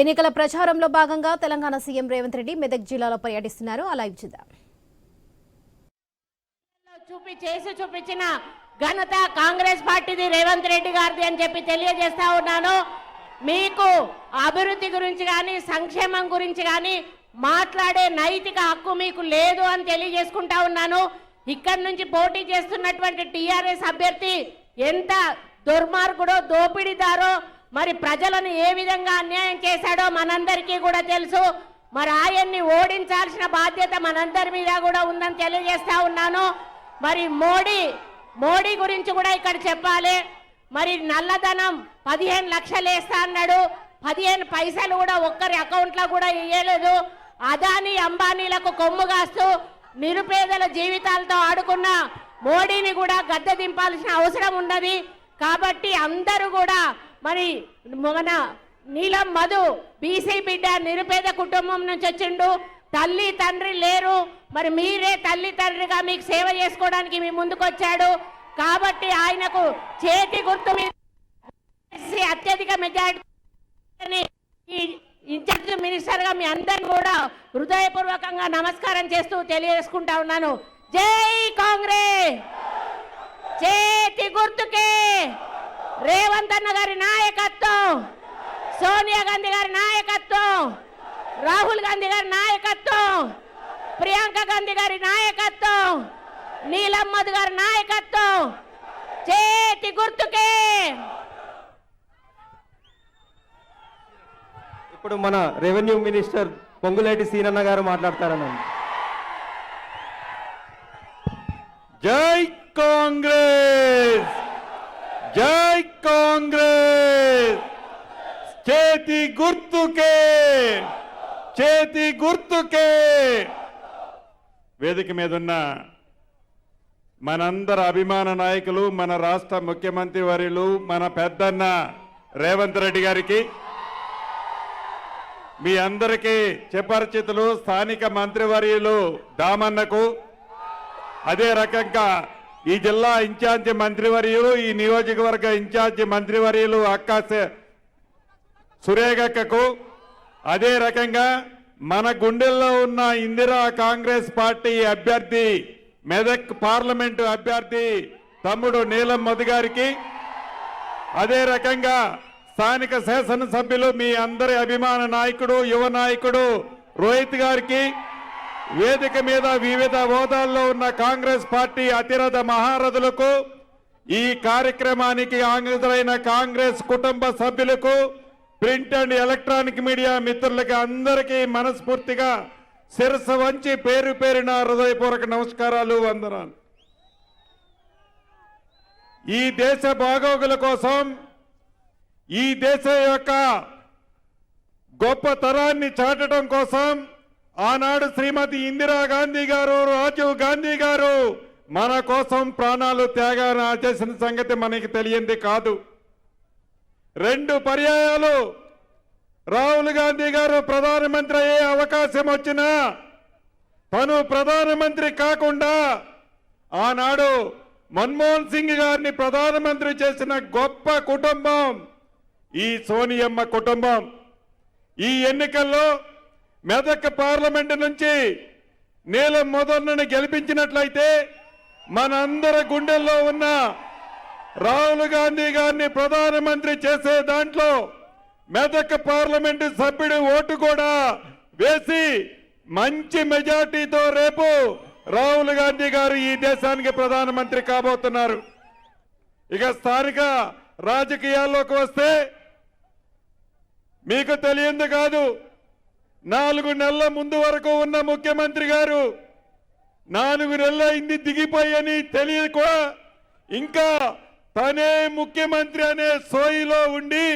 ఎన్నికల ప్రచారంలో భాగంగా తెలంగాణ సీఎం రేవంత్ రెడ్డి మెదక్ జిల్లాలో పర్యటిస్తున్నారు. అలా చూద్దాం. చూపి చేసి చూపించిన ఘనత కాంగ్రెస్ పార్టీది రేవంత్ రెడ్డి గారిది అని చెప్పి తెలియజేస్తా ఉన్నాను. మీకు అభివృద్ధి గురించి కానీ సంక్షేమం గురించి కానీ మాట్లాడే నైతిక హక్కు మీకు లేదు అని తెలియజేసుకుంటా ఉన్నాను. ఇక్కడి నుంచి పోటీ చేస్తున్నటువంటి టీఆర్ఎస్ అభ్యర్థి ఎంత దుర్మార్గుడో దోపిడీదారో మరి ప్రజలను ఏ విధంగా అన్యాయం చేశాడో మనందరికీ కూడా తెలుసు. మరి ఆయన్ని ఓడించాల్సిన బాధ్యత మనందరి మీద కూడా ఉందని తెలియజేస్తా ఉన్నాను. మరి మోడీ మోడీ గురించి కూడా ఇక్కడ చెప్పాలి. మరి నల్లధనం పదిహేను లక్షలు వేస్తా అన్నాడు. పదిహేను పైసలు కూడా ఒక్కరి అకౌంట్లో కూడా ఇయ్యలేదు. అదానీ అంబానీలకు కొమ్ము కాస్తూ నిరుపేదల జీవితాలతో ఆడుకున్న మోడీని కూడా గద్దె దింపాల్సిన అవసరం ఉన్నది. కాబట్టి అందరూ కూడా మరి మొగన నీలం మధు బీసీ బిడ్డ నిరుపేద కుటుంబం నుంచి వచ్చిండు. తల్లి తండ్రి లేరు. మరి మీరే తల్లి తండ్రిగా మీకు సేవ చేసుకోవడానికి మీ ముందుకొచ్చాడు. కాబట్టి ఆయనకు చేతి గుర్తు మీద అత్యధిక మెజారిటీ ఇన్ఛార్జ్ మినిస్టర్గా మీ అందరిని కూడా హృదయపూర్వకంగా నమస్కారం చేస్తూ తెలియజేసుకుంటా ఉన్నాను. జై కాంగ్రెస్! చేతి గుర్తుకే! రేవంత్ అన్న గారి నాయకత్వం సోనియా గాంధీ గారి నాయకత్వం రాహుల్ గాంధీ గారి నాయకత్వం ప్రియాంక గాంధీ గారి నాయకత్వం నీలమ్మద్ గారి నాయకత్వం. చేతి గుర్తుకే. ఇప్పుడు మన రెవెన్యూ మినిస్టర్ పొంగులేటి సీనన్న గారు మాట్లాడతారనండి జై కాంగ్రెస్! జై కాంగ్రెస్! చేతి గుర్తుకే! చేతి గుర్తుకే! వేదిక మీద ఉన్న మనందరి అభిమాన నాయకులు మన రాష్ట్ర ముఖ్యమంత్రి వర్యులు మన పెద్దన్న రేవంత్ రెడ్డి గారికి మీ అందరికీ చిపరిచితులు స్థానిక మంత్రివర్యులు దామన్నకు అదే రకంగా ఈ జిల్లా ఇన్ఛార్జి మంత్రివర్యులు ఈ నియోజకవర్గ ఇన్ఛార్జి మంత్రివర్యులు అక్క సే- సురేఖక్కకు అదే రకంగా మన గుండెల్లో ఉన్న ఇందిరా కాంగ్రెస్ పార్టీ అభ్యర్థి మెదక్ పార్లమెంటు అభ్యర్థి తమ్ముడు నీలం మధు గారికి అదే రకంగా స్థానిక శాసనసభ్యులు మీ అందరి అభిమాన నాయకుడు యువ నాయకుడు రోహిత్ గారికి వేదిక మీద వివిధ హోదాల్లో ఉన్న కాంగ్రెస్ పార్టీ అతిరథ మహారథులకు ఈ కార్యక్రమానికి ఆంగ్రతులైన కాంగ్రెస్ కుటుంబ సభ్యులకు ప్రింట్ అండ్ ఎలక్ట్రానిక్ మీడియా మిత్రులకి అందరికీ మనస్ఫూర్తిగా శిరస వంచి పేరు పేరిన హృదయపూర్వక నమస్కారాలు వందనాలు. ఈ దేశ బాగోగుల కోసం ఈ దేశం యొక్క గొప్ప తరాన్ని చాటడం కోసం ఆనాడు శ్రీమతి ఇందిరాగాంధీ గారు రాజీవ్ గాంధీ గారు మన కోసం ప్రాణాలు త్యాగాన చేసిన సంగతి మనకి తెలియంది కాదు. రెండు పర్యాయాలు. రాహుల్ గాంధీ గారు ప్రధానమంత్రి అయ్యే అవకాశం వచ్చినా తను ప్రధానమంత్రి కాకుండా ఆనాడు మన్మోహన్ సింగ్ గారిని ప్రధానమంత్రి చేసిన గొప్ప కుటుంబం ఈ సోనియమ్మ కుటుంబం. ఈ ఎన్నికల్లో మెదక్ పార్లమెంటు నుంచి నీలం మొదన్నను గెలిపించినట్లయితే మనందరి గుండెల్లో ఉన్న రాహుల్ గాంధీ గారిని ప్రధానమంత్రి చేసే దాంట్లో మెదక్ పార్లమెంటు సభ్యుడి ఓటు కూడా వేసి మంచి మెజార్టీతో రేపు రాహుల్ గాంధీ గారు ఈ దేశానికి ప్రధానమంత్రి కాబోతున్నారు. ఇక స్థానిక రాజకీయాల్లోకి వస్తే మీకు తెలియంది కాదు నాలుగు నెలల ముందు వరకు ఉన్న ముఖ్యమంత్రి గారు నాలుగు నెలల అయింది దిగిపోయని తెలియక ఇంకా తనే ముఖ్యమంత్రి అనే సోయిలో ఉండి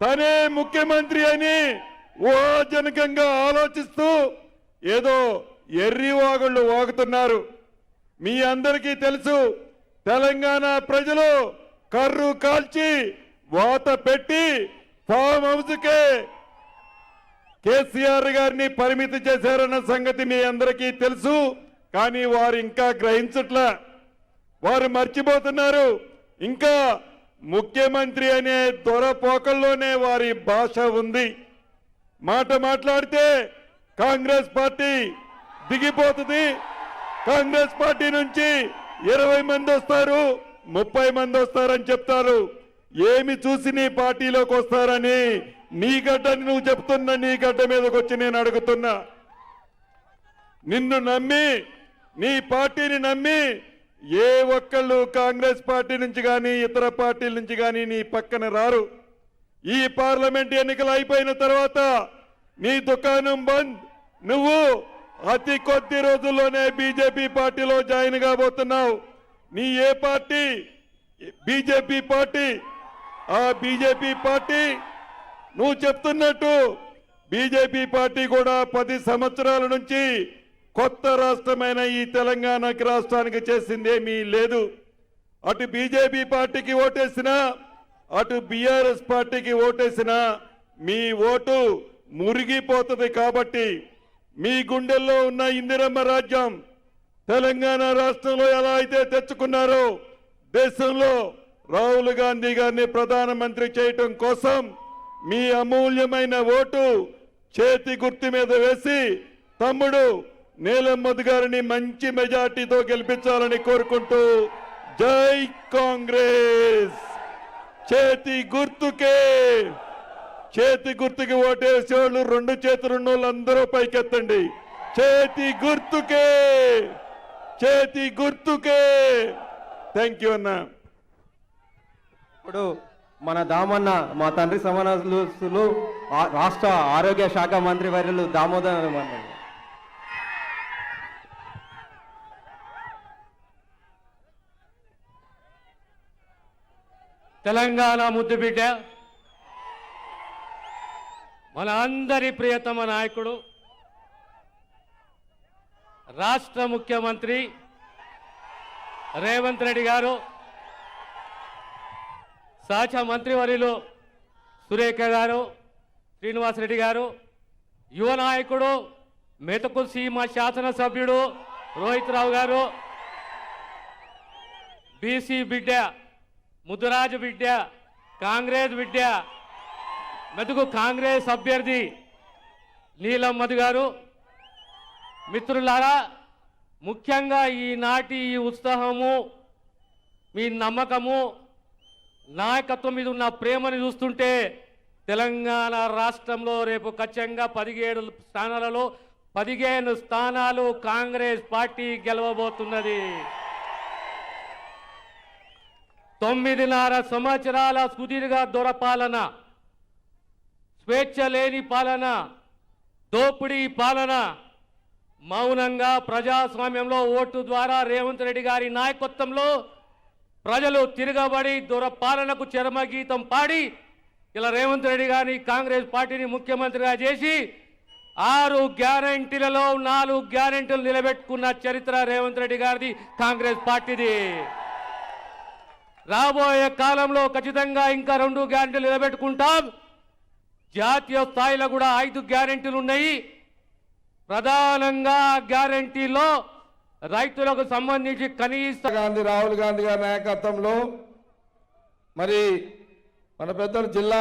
తనే ముఖ్యమంత్రి అని ఊహాజనకంగా ఆలోచిస్తూ ఏదో ఎర్రి వాగుళ్ళు వాగుతున్నారు. మీ అందరికీ తెలుసు తెలంగాణ ప్రజలు కర్రు కాల్చి వాత పెట్టి ఫామ్ హౌస్కే కేసీఆర్ గారిని పరిమితి చేశారన్న సంగతి మీ అందరికీ తెలుసు కానీ వారు ఇంకా గ్రహించట్లే. వారు మర్చిపోతున్నారు. ఇంకా ముఖ్యమంత్రి అనే దొరపోకల్లోనే వారి భాష ఉంది. మాట మాట్లాడితే కాంగ్రెస్ పార్టీ దిగిపోతుంది. కాంగ్రెస్ పార్టీ నుంచి ఇరవై మంది వస్తారు ముప్పై మంది వస్తారని చెప్తారు. ఏమి చూసి నీ పార్టీలోకి వస్తారని నీ గడ్డని నువ్వు చెప్తున్న నీ గడ్డ మీదకి వచ్చి నేను అడుగుతున్నా. నిన్ను నమ్మి నీ పార్టీని నమ్మి ఏ ఒక్కళ్ళు కాంగ్రెస్ పార్టీ నుంచి కానీ ఇతర పార్టీల నుంచి కానీ నీ పక్కన రారు. ఈ పార్లమెంట్ ఎన్నికలు అయిపోయిన తర్వాత నీ దుకాణం బంద్. నువ్వు అతి కొద్ది రోజుల్లోనే బీజేపీ పార్టీలో జాయిన్ కాబోతున్నావు. నీ ఏ పార్టీ? BJP party. ఆ బీజేపీ పార్టీ నువ్వు చెప్తున్నట్టు బీజేపీ పార్టీ కూడా పది సంవత్సరాల నుంచి కొత్త రాష్ట్రమైన ఈ తెలంగాణకి రాష్ట్రానికి చేసిందేమీ లేదు. అటు బీజేపీ పార్టీకి ఓటేసినా అటు బీఆర్ఎస్ పార్టీకి ఓటేసినా మీ ఓటు మురిగిపోతుంది కాబట్టి మీ గుండెల్లో ఉన్న ఇందిరమ్మ రాజ్యం తెలంగాణ రాష్ట్రంలో ఎలా అయితే తెచ్చుకున్నారో దేశంలో రాహుల్ గాంధీ గారిని ప్రధానమంత్రి చేయటం కోసం మీ అమూల్యమైన ఓటు చేతి గుర్తు మీద వేసి తమ్ముడు నీలమ్మద్ గారిని మంచి మెజార్టీతో గెలిపించాలని కోరుకుంటూ జై కాంగ్రెస్. చేతి గుర్తుకే. చేతి గుర్తుకి ఓటేసేవాళ్ళు రెండు చేతులున్న అందరూ పైకెత్తండి. చేతి గుర్తుకే. చేతి గుర్తుకే. థ్యాంక్ యూ అన్నా. ఇప్పుడు మన దామన్న మా తండ్రి సమానలు రాష్ట్ర ఆరోగ్య శాఖ మంత్రి వర్యులు దామోదర్ అన్న. తెలంగాణ ముద్దుబిడ్డ మన అందరి ప్రియతమ నాయకుడు రాష్ట్ర ముఖ్యమంత్రి రేవంత్ రెడ్డి గారు సహచ మంత్రివర్యులు సురేఖ గారు శ్రీనివాసరెడ్డి గారు యువ నాయకుడు మెతకు సీమ శాసనసభ్యుడు రోహిత్ రావు గారు బీసీ బిడ్డ ముద్దురాజు బిడ్డ కాంగ్రెస్ బిడ్డ మెతుకు కాంగ్రెస్ అభ్యర్థి నీలం మధు గారు. మిత్రులారా ముఖ్యంగా ఈనాటి ఈ ఉత్సాహము మీ నమ్మకము నాయకత్వం మీద ఉన్న ప్రేమని చూస్తుంటే తెలంగాణ రాష్ట్రంలో రేపు ఖచ్చితంగా పదిహేడు స్థానాలలో పదిహేను స్థానాలు కాంగ్రెస్ పార్టీ గెలవబోతున్నది. తొమ్మిదిన్నర సంవత్సరాల సుదీర్ఘ దొరపాలన స్వేచ్ఛ లేని పాలన దోపిడీ పాలన మౌనంగా ప్రజాస్వామ్యంలో ఓటు ద్వారా రేవంత్ రెడ్డి గారి నాయకత్వంలో ప్రజలు తిరగబడి దురపాలనకు చరమగీతం పాడి ఇలా రేవంత్ రెడ్డి గారిని కాంగ్రెస్ పార్టీని ముఖ్యమంత్రిగా చేసి ఆరు గ్యారంటీలలో నాలుగు గ్యారంటీలు నిలబెట్టుకున్న చరిత్ర రేవంత్ రెడ్డి గారిది కాంగ్రెస్ పార్టీది. రాబోయే కాలంలో ఖచ్చితంగా ఇంకా రెండు గ్యారెంటీలు నిలబెట్టుకుంటాం. జాతీయ స్థాయిలో కూడా ఐదు గ్యారెంటీలు ఉన్నాయి. ప్రధానంగా గ్యారెంటీలో రైతులకు సంబంధించి కనీస గాంధీ రాహుల్ గాంధీ గారి నాయకత్వంలో మరి మన పెద్దలు జిల్లా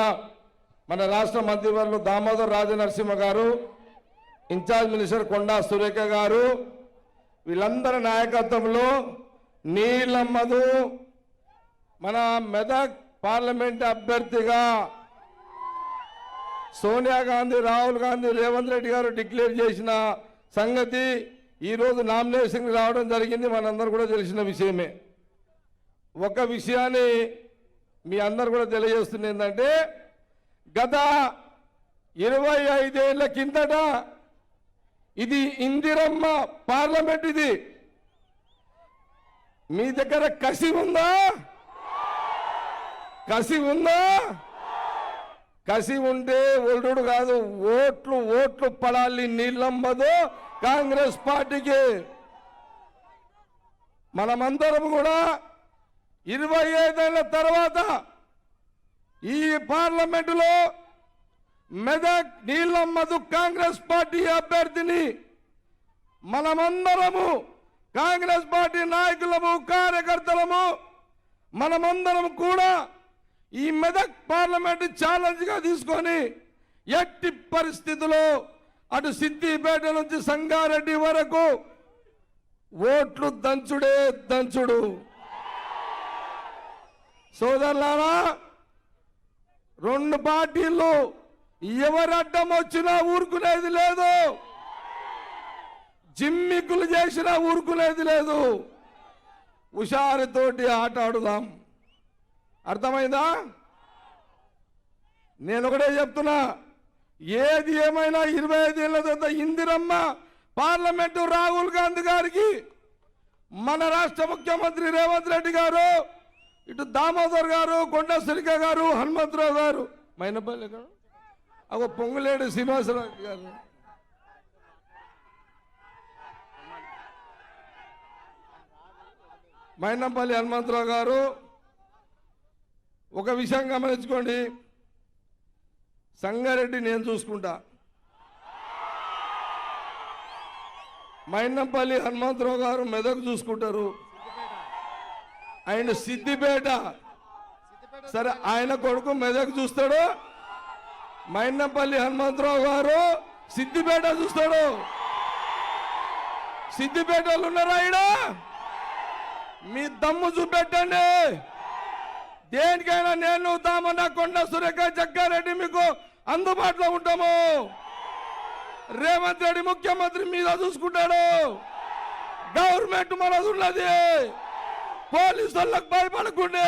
మన రాష్ట్ర మంత్రివర్యులు దామోదర్ రాజనరసింహ గారు ఇన్ఛార్జ్ మినిస్టర్ కొండా సురేఖ గారు వీళ్ళందరి నాయకత్వంలో నీలమ్మదు మన మెదక్ పార్లమెంట్ అభ్యర్థిగా సోనియా గాంధీ రాహుల్ గాంధీ రేవంత్ రెడ్డి గారు డిక్లేర్ చేసిన సంగతి ఈరోజు నామినేషన్కి రావడం జరిగింది మనందరూ కూడా తెలిసిన విషయమే. ఒక విషయాన్ని మీ అందరు కూడా తెలియజేస్తుంది ఏంటంటే గత ఇరవై ఐదేళ్ళ కిందట ఇది ఇందిరమ్మ పార్లమెంట్ ఇది. మీ దగ్గర కసి ఉందా? కసి ఉందా? కసి ఉంటే ఒల్లుడు కాదు ఓట్లు ఓట్లు పడాలి నీళ్ళమ్మదు కాంగ్రెస్ పార్టీకి. మనమందరం కూడా ఇరవై ఐదేళ్ళ తర్వాత ఈ పార్లమెంటులో మెదక్ నీళ్ళమ్మదు కాంగ్రెస్ పార్టీ అభ్యర్థిని మనమందరము కాంగ్రెస్ పార్టీ నాయకులము కార్యకర్తలము మనమందరం కూడా ఈ మెదక్ పార్లమెంట్ ఛాలెంజ్గా తీసుకొని ఎట్టి పరిస్థితుల్లో అటు సిద్దిపేట నుంచి సంగారెడ్డి వరకు ఓట్లు దంచుడే దంచుడు. సోదరులారా రెండు పార్టీలు ఎవరు అడ్డం వచ్చినా ఊరుకునేది లేదు. జిమ్మికులు చేసినా ఊరుకునేది లేదు. హుషారుతోటి ఆట ఆడుదాం. అర్థమైందా? నేను ఒకటే చెప్తున్నా. ఏది ఏమైనా ఇరవై ఐదేళ్ళ తర్వాత ఇందిరమ్మ పార్లమెంటు రాహుల్ గాంధీ గారికి మన రాష్ట్ర ముఖ్యమంత్రి రేవంత్ రెడ్డి గారు ఇటు దామోదర్ గారు కొండ సురిక గారు హనుమంతరావు గారు. మైనపల్లి గారు అగో పొంగులేడు శ్రీనివాసరావు గారు. మైనంపల్లి హనుమంతరావు గారు. ఒక విషయం గమనించుకోండి. సంగారెడ్డి నేను చూసుకుంటా. మైనంపల్లి హనుమంతరావు గారు మెదక్ చూసుకుంటారు. ఆయన సిద్దిపేట. సరే ఆయన కొడుకు మెదక్ చూస్తాడు. మైనంపల్లి హనుమంతరావు గారు సిద్దిపేట చూస్తాడు. సిద్దిపేట వాళ్ళు ఉన్నారా ఈడ? మీ దమ్ము చూపెట్టండి. దేనికైనా నేను దామన్న కొండ సురేఖ జగ్గారెడ్డి మీకు అందుబాటులో ఉంటాము. రేవంత్ రెడ్డి ముఖ్యమంత్రి మీద చూసుకుంటాడు. గవర్నమెంట్ మనది ఉన్నది పోలీసు వాళ్ళకు భయపడకుండే.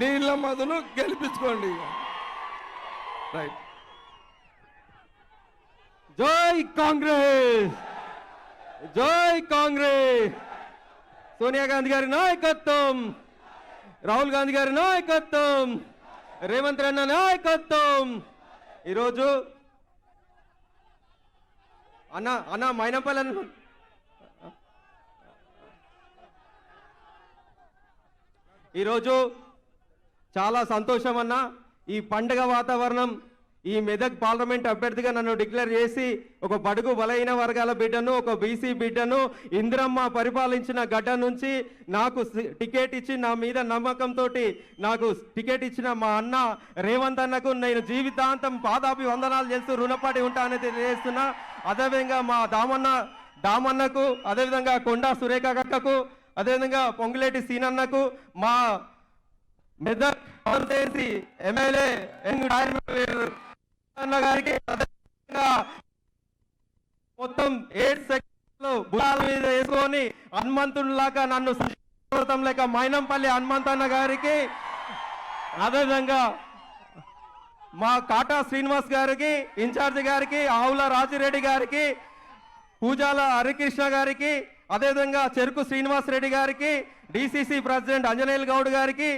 నీళ్ళ మధులు గెలిపించుకోండి రైట్. జై కాంగ్రెస్! జై కాంగ్రెస్! సోనియా గాంధీ గారి నాయకత్వం! రాహుల్ గాంధీ గారి నాయకత్వం! రేవంత్ రెడ్డి నాయకత్వం! ఈరోజు అన్న అన్న మైనపల్లి అన్న ఈరోజు చాలా సంతోషం అన్న. ఈ పండగ వాతావరణం ఈ మెదక్ పార్లమెంట్ అభ్యర్థిగా నన్ను డిక్లేర్ చేసి ఒక బడుగు బలైన వర్గాల బిడ్డను ఒక బీసీ బిడ్డను ఇందిరమ్మ పరిపాలించిన గడ్డ నుంచి నాకు సి- టికెట్ ఇచ్చి నా మీద నమ్మకంతో నాకు టికెట్ ఇచ్చిన మా అన్న రేవంత్ అన్నకు నేను జీవితాంతం పాదాపి వందనాలు చేస్తూ రుణపడి ఉంటానని తెలియజేస్తున్నా. అదేవిధంగా మా దామన్న దామన్నకు అదేవిధంగా కొండా సురేఖ కక్కకు అదేవిధంగా పొంగులేటి సీనన్నకు మా మెదక్ చేసి ఎమ్మెల్యే యంగ్ అన్న గారికి మొత్తం ఏడు సెక్షన్లు భుజాల మీద వేసుకొని హనుమంతుడిలాగా నన్ను సంస్కృతం లేక మైనంపల్లి హనుమంతన్న గారికి అదేవిధంగా మా కాటా శ్రీనివాస్ గారికి ఇన్ఛార్జి గారికి ఆవుల రాజిరెడ్డి గారికి పూజాల హరికృష్ణ గారికి అదేవిధంగా చెరుకు శ్రీనివాస్ రెడ్డి గారికి డిసిసి ప్రెసిడెంట్ అంజనేయులు గౌడ్ గారికి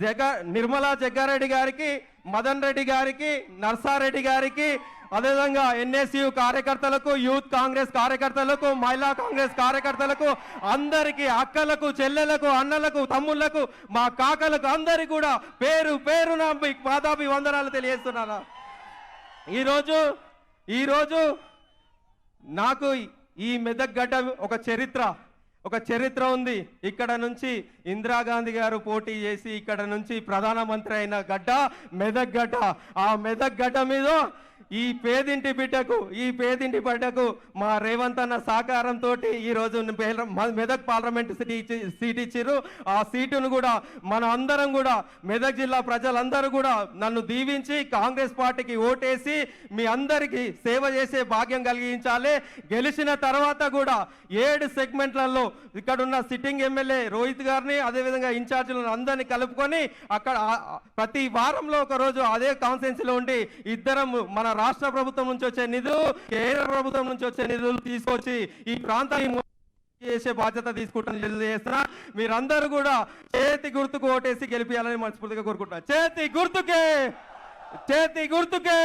జగ నిర్మలా జగ్గారెడ్డి గారికి మదన్ రెడ్డి గారికి నర్సారెడ్డి గారికి అదేవిధంగా ఎన్ఎస్యు కార్యకర్తలకు యూత్ కాంగ్రెస్ కార్యకర్తలకు మహిళా కాంగ్రెస్ కార్యకర్తలకు అందరికీ అక్కలకు చెల్లెలకు అన్నలకు తమ్ముళ్ళకు మా కాకలకు అందరికి కూడా పేరు పేరున మీకు పాదాభి వందనాలు తెలియజేస్తున్నాను. ఈరోజు ఈరోజు నాకు ఈ మెదక్ గడ్డ ఒక చరిత్ర. ఒక చరిత్ర ఉంది. ఇక్కడ నుంచి ఇందిరాగాంధీ గారు పోటీ చేసి ఇక్కడ నుంచి ప్రధానమంత్రి అయిన గడ్డ మెదక్ గడ్డ. ఆ మెదక్ గడ్డ మీద ఈ పేదింటి బిడ్డకు ఈ పేదింటి బిడ్డకు మా రేవంత్ అన్న సహకారంతో ఈరోజు మెదక్ పార్లమెంట్ సీట్ ఇచ్చి సీట్ ఇచ్చిర్రు. ఆ సీటును కూడా మన అందరం కూడా మెదక్ జిల్లా ప్రజలందరూ కూడా నన్ను దీవించి కాంగ్రెస్ పార్టీకి ఓటేసి మీ అందరికీ సేవ చేసే భాగ్యం కలిగించాలి. గెలిచిన తర్వాత కూడా ఏడు సెగ్మెంట్లలో ఇక్కడ ఉన్న సిట్టింగ్ ఎమ్మెల్యే రోహిత్ గారిని అదేవిధంగా ఇన్ఛార్జీలను అందరినీ కలుపుకొని అక్కడ ప్రతి వారంలో ఒకరోజు అదే కాన్స్టెన్సీలో ఉండి ఇద్దరం మన రాష్ట్ర ప్రభుత్వం నుంచి వచ్చే నిధులు కేంద్ర ప్రభుత్వం నుంచి వచ్చే నిధులు తీసుకొచ్చి ఈ ప్రాంతాన్ని చేసే బాధ్యత తీసుకుంటాను తెలియజేస్తున్నా మీరందరూ కూడా చేతి గుర్తుకు ఓటేసి గెలిపించాలని మనస్ఫూర్తిగా కోరుకుంటున్నా. చేతి గుర్తుకే! చేతి గుర్తుకే!